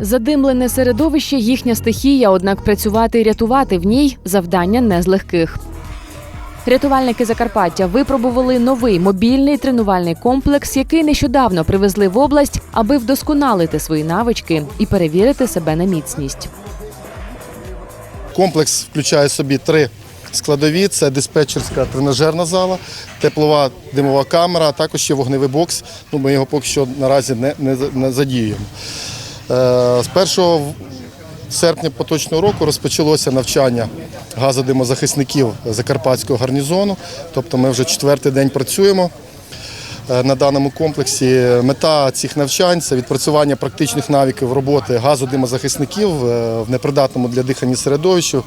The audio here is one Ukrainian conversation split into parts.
Задимлене середовище їхня стихія, однак працювати і рятувати в ній завдання не з легких. Рятувальники Закарпаття випробували новий мобільний тренувальний комплекс, який нещодавно привезли в область, аби вдосконалити свої навички і перевірити себе на міцність. Комплекс включає собі три складові: це диспетчерська тренажерна зала, теплова димова камера, а також є вогневий бокс. Ну, ми його поки що наразі не, не, не задіюємо. Е, з 1 серпня поточного року розпочалося навчання газодимозахисників Закарпатського гарнізону. Тобто ми вже четвертий день працюємо. Е, на даному комплексі. Мета цих навчань це відпрацювання практичних навиків роботи газодимозахисників е, в непридатному для дихання середовищі, е,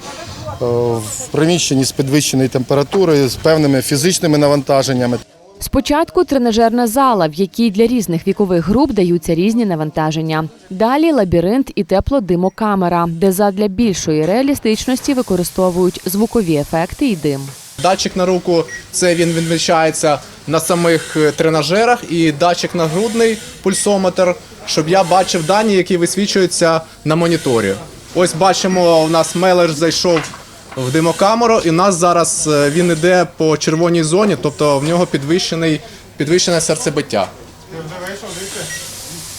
в приміщенні з підвищеною температурою, з певними фізичними навантаженнями. Спочатку тренажерна зала, в якій для різних вікових груп даються різні навантаження. Далі лабіринт і теплодимокамера, де задля більшої реалістичності використовують звукові ефекти і дим. Датчик на руку це він відмічається на самих е, тренажерах, і датчик нагрудний пульсометр, щоб я бачив дані, які висвічуються на моніторі. Ось бачимо, у нас мелеш зайшов в димокамеру, і нас зараз е, він іде по червоній зоні, тобто в нього підвищений, підвищене серцебиття.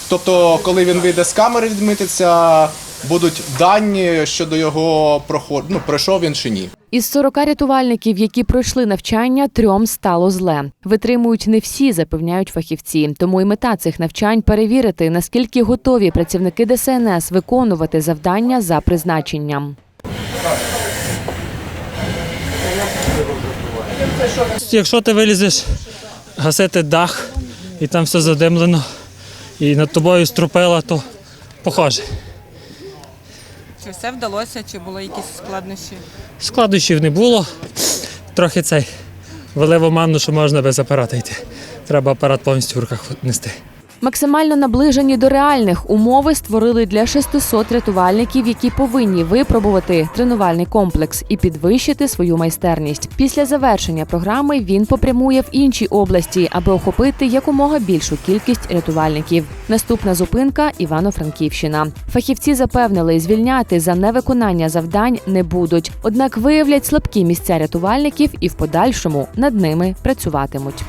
Тобто, коли він вийде з камери, відмітиться, будуть дані щодо його проходу, ну, пройшов він чи ні. Із 40 рятувальників, які пройшли навчання, трьом стало зле. Витримують не всі, запевняють фахівці. Тому і мета цих навчань перевірити, наскільки готові працівники ДСНС виконувати завдання за призначенням. Якщо ти вилізеш гасити дах і там все задимлено, і над тобою струпила, то похоже. Чи все вдалося, чи були якісь складнощі? Складнощів не було. Трохи цей вели в оману, що можна без апарата йти. Треба апарат повністю в руках нести. Максимально наближені до реальних умови створили для 600 рятувальників, які повинні випробувати тренувальний комплекс і підвищити свою майстерність. Після завершення програми він попрямує в інші області, аби охопити якомога більшу кількість рятувальників. Наступна зупинка Івано-Франківщина. Фахівці запевнили, звільняти за невиконання завдань не будуть. Однак виявлять слабкі місця рятувальників і в подальшому над ними працюватимуть.